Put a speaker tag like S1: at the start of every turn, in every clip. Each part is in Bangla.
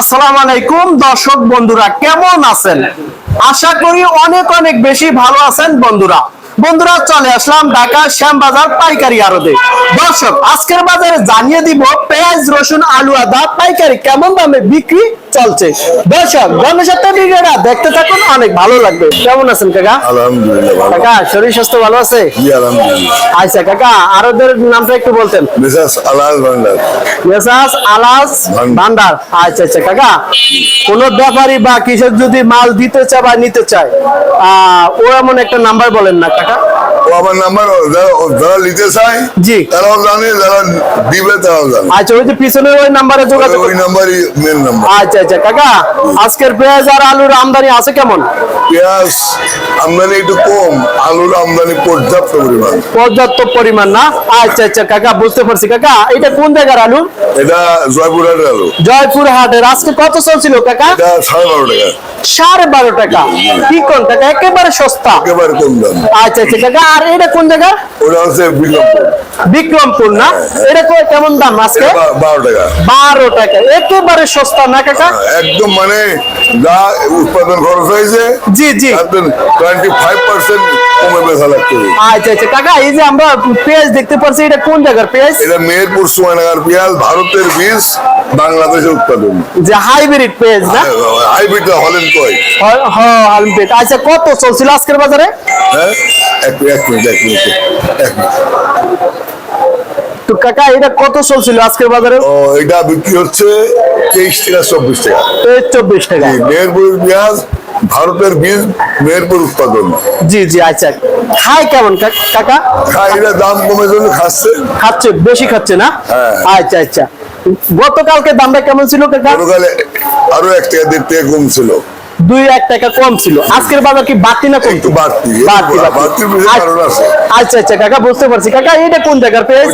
S1: আসসালামু আলাইকুম, দর্শক বন্ধুরা, কেমন আছেন? আশা করি অনেক অনেক বেশি ভালো আছেন বন্ধুরা। বন্ধুরা, চলে আসলাম ঢাকা শ্যামবাজার পাইকারি আরদে দর্শক, আজকের বাজারে জানিয়ে দিব পেঁয়াজ, রসুন, আলু, আদা, পাইকারি কেমন দামে বিক্রি চলছে। দর্শক দেখতে থাকুন অনেক ভালো লাগবে। কেমন আছেন কাকা?
S2: আলহামদুলিল্লাহ
S1: কাকা শরীর স্বাস্থ্য ভালো আছে?
S2: জি আলহামদুলিল্লাহ।
S1: আচ্ছা কাকা আরদের নামটা একটু বলতেন।
S2: মিসেস ভান্ডার।
S1: আলাস আচ্ছা আচ্ছা কাকা কোন ব্যাপারী বা যদি মাল দিতে চায় বা নিতে চায় আহ, ও এমন একটা নাম্বার বলেন না কাকা।
S2: ও আমার নাম্বার যারা যারা নিতে চায়
S1: জি।
S2: তারাও জানে যারা দিবে তারাও জানে।
S1: আচ্ছা ওই যে পিছনের ওই নাম্বারে যোগাযোগ
S2: ওই নাম্বারই মেন নাম্বার
S1: আচ্ছা আচ্ছা কাকা আজকের পেঁয়াজ আর আলুর আমদানি আছে কেমন?
S2: পেঁয়াজ আমদানি একটু কম আলুর আমদানি পর্যাপ্ত পরিমাণ।
S1: পর্যাপ্ত পরিমাণ না? আচ্ছা আচ্ছা কাকা বুঝতে পারছি। কাকা এটা কোন জায়গার আলু?
S2: এটা জয়পুরহাটের আলু।
S1: জয়পুর হাটের। আজকে কত চলছিল কাকা?
S2: এটা সাড়ে বারো টাকা।
S1: সাড়ে বারো টাকা। কি কোন টাকা? একেবারে সস্তা।
S2: একেবারে কম দাম।
S1: আচ্ছা আচ্ছা কাকা আর এটা কোন জায়গা?
S2: ওটা হচ্ছে বিক্রমপুর।
S1: বিক্রমপুর না? এটা কেমন দাম আজকে?
S2: বারো টাকা।
S1: বারো টাকা। একেবারে সস্তা না কাকা?
S2: একদম মানে যা উৎপাদন খরচ হয়েছে
S1: জি জি।
S2: টোয়েন্টি ফাইভ পার্সেন্ট কমে বেচা লাগতে
S1: আচ্ছা আচ্ছা। কাকা এই যে আমরা পেঁয়াজ দেখতে পাচ্ছি এটা কোন জায়গার পেঁয়াজ?
S2: এটা মেহেরপুর সুমানাগার পেঁয়াজ ভারতের বীজ বাংলাদেশে উৎপাদন।
S1: যে হাইব্রিড পেঁয়াজ না?
S2: হাইব্রিডটা হলেন কয়
S1: হ- হ- হাইব্রিড আচ্ছা কত চলছিল আজকের বাজারে?
S2: হ্যাঁ? এক মিনিট এক মিনিট এক মিনিট।
S1: তো কাকা এটা কত চলছিল আজকের বাজারে?
S2: ও এটা বিক্রি হচ্ছে তেইশ টাকা চব্বিশ টাকা।
S1: এই চব্বিশ টাকা।
S2: পেঁয়াজ ভারতের বীজ মেহেরপুর উৎপাদন।
S1: জি জি আচ্ছা। খাই কেমন কাকা?
S2: খাই এটা দাম কমে জন্য খাচ্ছে।
S1: খাচ্ছে বেশি খাচ্ছে না?
S2: হ্যাঁ।
S1: আচ্ছা আচ্ছা। গতকালকে দামটা কেমন ছিল কাকা?
S2: গতকালে আরও এক টাকা দেড় টাকা কম ছিল।
S1: দুই এক টাকা কম ছিল। আজকের বাজার কি বাড়তি না কম
S2: বাড়তি
S1: বাড়তি বাড়তি।
S2: বাড়তির পিছনে কারণ আছে।
S1: আচ্ছা আচ্ছা কাকা বুঝতে পারছি। কাকা এটা কোন জায়গার পেঁয়াজ?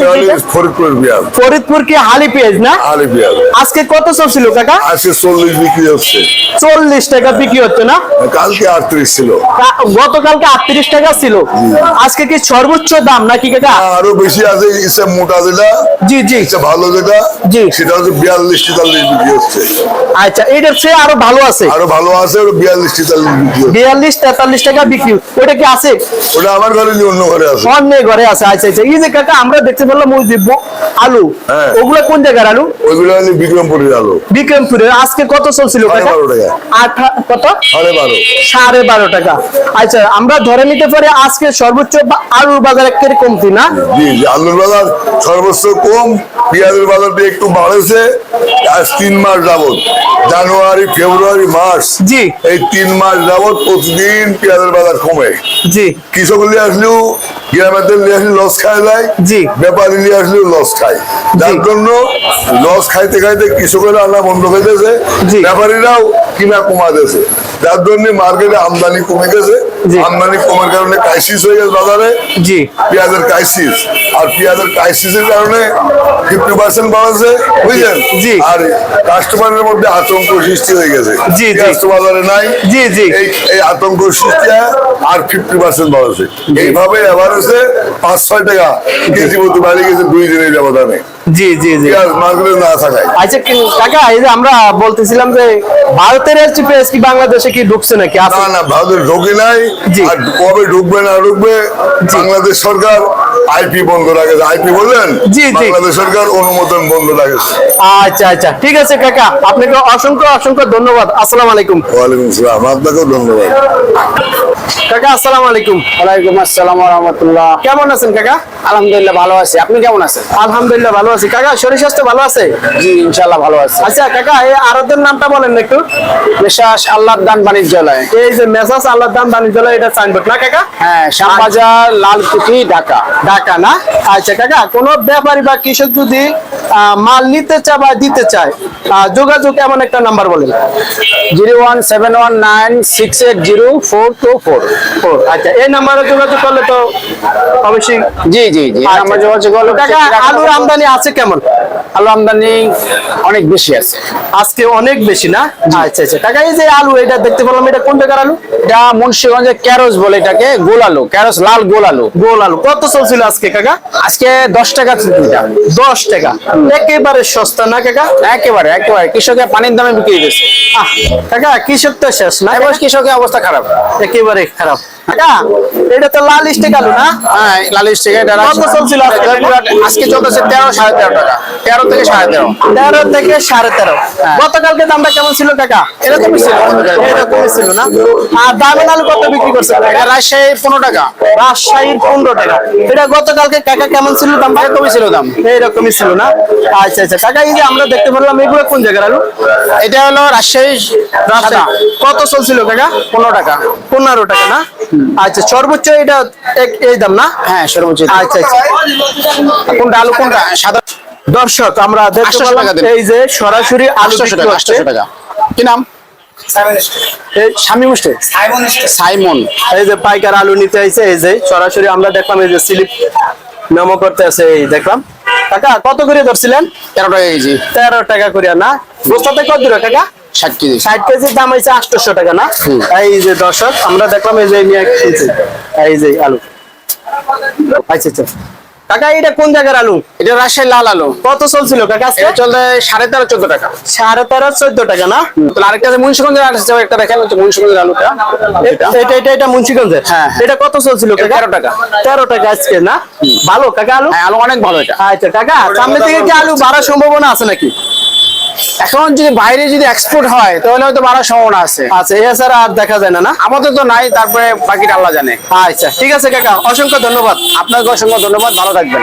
S2: ফরিদপুর
S1: কি হালি পেঁয়াজ না? আজকে কত চলছিল কাকা?
S2: আজকে চল্লিশ বিক্রি হচ্ছে।
S1: চল্লিশ টাকা বিক্রি হচ্ছে না?
S2: কালকে আটত্রিশ ছিল।
S1: গতকালকে আটত্রিশ টাকা ছিল। আজকে কি সর্বোচ্চ দাম নাকি কাকা?
S2: আরও বেশি আছে ইসে মোটা যেটা
S1: জি জি।
S2: ভালো যেটা
S1: জি।
S2: সেটা হচ্ছে বিয়াল্লিশ তেতাল্লিশ বিক্রি হচ্ছে।
S1: আচ্ছা এটার চেয়ে আরও ভালো আছে।
S2: আরও ভালো আছে বিয়াল্লিশ তেতাল্লিশ
S1: বিয়াল্লিশ তেতাল্লিশ টাকা বিক্রি ওটা কি আছে?
S2: ওটা আমার ঘরে অন্য ঘরে আছে।
S1: অন্য ঘরে আছে আচ্ছা আচ্ছা। এই যে কাকা আমরা দেখতে পেলাম ওই যে আলু।
S2: হ্যাঁ।
S1: ওগুলো কোন জায়গার আলু?
S2: ওইগুলো হলে বিক্রমপুরের আলো।
S1: বিক্রমপুরের। আজকে কত চলছিল কাকা? কত?
S2: সাড়ে বারো।
S1: সাড়ে বারো টাকা। আচ্ছা আমরা ধরে নিতে পারি আজকে সর্বোচ্চ আলুর বাজার একেবারে কমতি না?
S2: আলুর বাজার সর্বোচ্চ কম। পেঁয়াজের বাজারটা একটু বাড়েছে। আজ তিন মাস যাবত জানুয়ারি ফেব্রুয়ারি মার্চ।
S1: জি।
S2: এই তিন মাস যাবৎ প্রতিদিন পেঁয়াজের বাজার কমে
S1: জি
S2: কৃষক নিয়ে আসলেও গ্রামের নিয়ে আসলে লস খায় যায়
S1: জি।
S2: ব্যাপারী নিয়ে আসলেও লস খায় যার জন্য লস খাইতে খাইতে কৃষকেরা আনা বন্ধ হয়ে গেছে
S1: জি।
S2: ব্যাপারীরাও কিনা কমা যার জন্য মার্কেটে আমদানি কমে গেছে। আমদানি কমার কারণে ক্রাইসিস হয়ে গেছে বাজারে।
S1: জি।
S2: পেঁয়াজের ক্রাইসিস আর পেঁয়াজের ক্রাইসিসের কারণে ফিফটি পার্সেন্ট বাড়াচ্ছে বুঝলেন?
S1: জি।
S2: আর কাস্টমারের মধ্যে আতঙ্ক সৃষ্টি হয়ে গেছে।
S1: জি, জি।
S2: পেঁয়াজ তো বাজারে নাই।
S1: জি, জি।
S2: এই আতঙ্ক সৃষ্টি আর ফিফটি পার্সেন্ট বাড়াচ্ছে এইভাবে এভারেজে পাঁচ ছয় টাকা। কেজি মতো বাড়ি গেছে দুই দিনের ব্যবধানে।
S1: জি জি জি।
S2: না থাকায়।
S1: আচ্ছা কাকা এই যে আমরা বলতেছিলাম যে ভারতের এসটি পেঁয়াজ কি বাংলাদেশে কি ঢুকছে নাকি?
S2: না না ভারতের ঢোকে নাই। আর কবে ঢুকবে না ঢুকবে বাংলাদেশ সরকার আইপি বন্ধ রাখেছে। আইপি বললেন?
S1: জি, জি।
S2: বাংলাদেশ সরকার অনুমোদন বন্ধ রাখেছে।
S1: আচ্ছা আচ্ছা। ঠিক আছে কাকা আপনাকে অসংখ্য অসংখ্য ধন্যবাদ। আসসালামু আলাইকুম।
S2: ওয়ালাইকুম আসসালাম আপনাকেও ধন্যবাদ।
S1: কাকা আসসালামু আলাইকুম।
S3: ওয়ালাইকুম আসসালাম রহমতুল্লাহ।
S1: কেমন আছেন কাকা?
S3: আলহামদুলিল্লাহ ভালো আছি। আপনি কেমন আছেন?
S1: আলহামদুলিল্লাহ ভালো আছি। কাকা শরীর স্বাস্থ্য ভালো আছে?
S3: জি ইনশাল্লাহ ভালো আছে।
S1: আচ্ছা কাকা এই আরতের নামটা বলেন না একটু।
S3: মেসাস আল্লাহ দান বাণিজ্যালয়।
S1: এই যে মেসাজ আল্লাহ দান বাণিজ্যালয় এটা সাইনবোর্ড না কাকা?
S3: হ্যাঁ শ্যামবাজার লালকুঠি ঢাকা।
S1: ঢাকা না? আচ্ছা কাকা কোনো ব্যাপারী বা কৃষক যদি মাল নিতে চায় বা দিতে চায় যোগাযোগ এমন একটা নাম্বার বলেন।
S3: Zero one seven one nine six eight zero four two four.
S1: ও আচ্ছা এই নাম্বারে যোগাযোগ করলে তো অবশ্যই
S3: জি জি জি
S1: আচ্ছা।
S3: আমার যোগাযোগ
S1: কাকা আলুর আমদানি আছে কেমন?
S3: আলু আমদানি অনেক বেশি আছে।
S1: আজকে অনেক বেশি না? আচ্ছা আচ্ছা। কাকা এই যে আলু এটা দেখতে পেলাম এটা কোন জায়গার আলু?
S3: এটা মুন্সিগঞ্জের ক্যারোস বলে এটাকে গোল আলু ক্যারোস লাল গোল আলু।
S1: গোল আলু। কত চলছিল আজকে কাকা?
S3: আজকে দশ টাকা
S1: দশ টাকা। একেবারে সস্তা না কাকা?
S3: একেবারে একেবারে। কৃষকের পানির দামে বিক্রি দিতেছে
S1: কাকা কৃষক তো শেষ না
S3: এবার কৃষকের অবস্থা খারাপ।
S1: একেবারে খারাপ। কাকা এটা তো লাল স্টিক আলু না?
S3: হ্যাঁ লালিশ থেকে এটা
S1: কত চলছিল আজকে?
S3: আজকে চলতেছে তেরো সাড়ে তেরো টাকা। তেরো থেকে সাড়ে তেরো।
S1: তেরো থেকে সাড়ে তেরো। গতকালকে দামটা কেমন ছিল কাকা?
S3: এরকমই ছিল
S1: এরকমই ছিল না? আর দামের আলু কত বিক্রি করছে
S3: এটা রাজশাহী পনেরো টাকা।
S1: রাজশাহীর পনেরো টাকা। এটা গতকালকে কাকা কেমন ছিল দাম?
S3: এরকমই ছিল দাম।
S1: এইরকমই ছিল না? আচ্ছা আচ্ছা। কাকা এই যে আমরা দেখতে পেলাম এগুলো কোন জায়গার আলু?
S3: এটা হলো রাজশাহী সাদা
S1: কত চলছিল কাকা?
S3: পনেরো টাকা।
S1: পনেরো টাকা না? আচ্ছা সর্বোচ্চ এটা এই দাম না?
S3: হ্যাঁ সর্বোচ্চ
S1: আচ্ছা আচ্ছা।
S3: কোনটা আলু কোনটা? সাদা
S1: দর্শক আমরা দেখতে পেলাম এই যে সরাসরি আলু
S3: আটশোশো
S1: বিক্রি
S3: টাকা কি নাম?
S1: এই
S3: স্বামী মুষ্টে সাইমন
S1: এই যে পাইকার আলু নিতে আইছে এই যে সরাসরি আমরা দেখলাম এই যে স্লিপ মেমো করতে আছে এই দেখলাম। কাকা কত করে ধরছিলেন?
S3: তেরো টাকা কেজি।
S1: তেরো টাকা করে না? বস্তাতে কত দূরে কাকা
S3: ষাট কেজি।
S1: ষাট কেজির দাম হয়েছে আটশোশো টাকা না? এই যে দর্শক আমরা দেখলাম এই যে এই যে আলু। আচ্ছা আচ্ছা। কাকা এটা কোন জায়গার আলু?
S3: এটা রাজশাহী লাল আলু।
S1: কত চলছিল কাকা আজকে?
S3: এটা চলতে সাড়ে তেরো চোদ্দ টাকা।
S1: সাড়ে তেরো চোদ্দ টাকা না?
S3: তাহলে আরেকটা আছে মুন্সিগঞ্জের আলু একটা দেখেন মুন্সিগঞ্জের আলুটা। এটা
S1: এটা এটা এটা মুন্সিগঞ্জের?
S3: হ্যাঁ, হ্যাঁ।
S1: এটা কত চলছিল কাকা?
S3: তেরো টাকা।
S1: তেরো টাকা আজকে না? ভালো কাকা আলু?
S3: হ্যাঁ, আলু অনেক ভালো এটা।
S1: আচ্ছা কাকা সামনে থেকে কি আলু বাড়ার সম্ভাবনা আছে নাকি?
S3: এখন যদি বাইরে যদি এক্সপোর্ট হয় তাহলে হয়তো বাড়ার সম্ভাবনা আছে।
S1: আচ্ছা এছাড়া আর দেখা যায় না না?
S3: আমাদের তো নাই তারপরে বাকিটা আল্লাহ জানে।
S1: আচ্ছা ঠিক আছে কাকা অসংখ্য ধন্যবাদ।
S3: আপনাকে অসংখ্য ধন্যবাদ ভালো থাকবেন।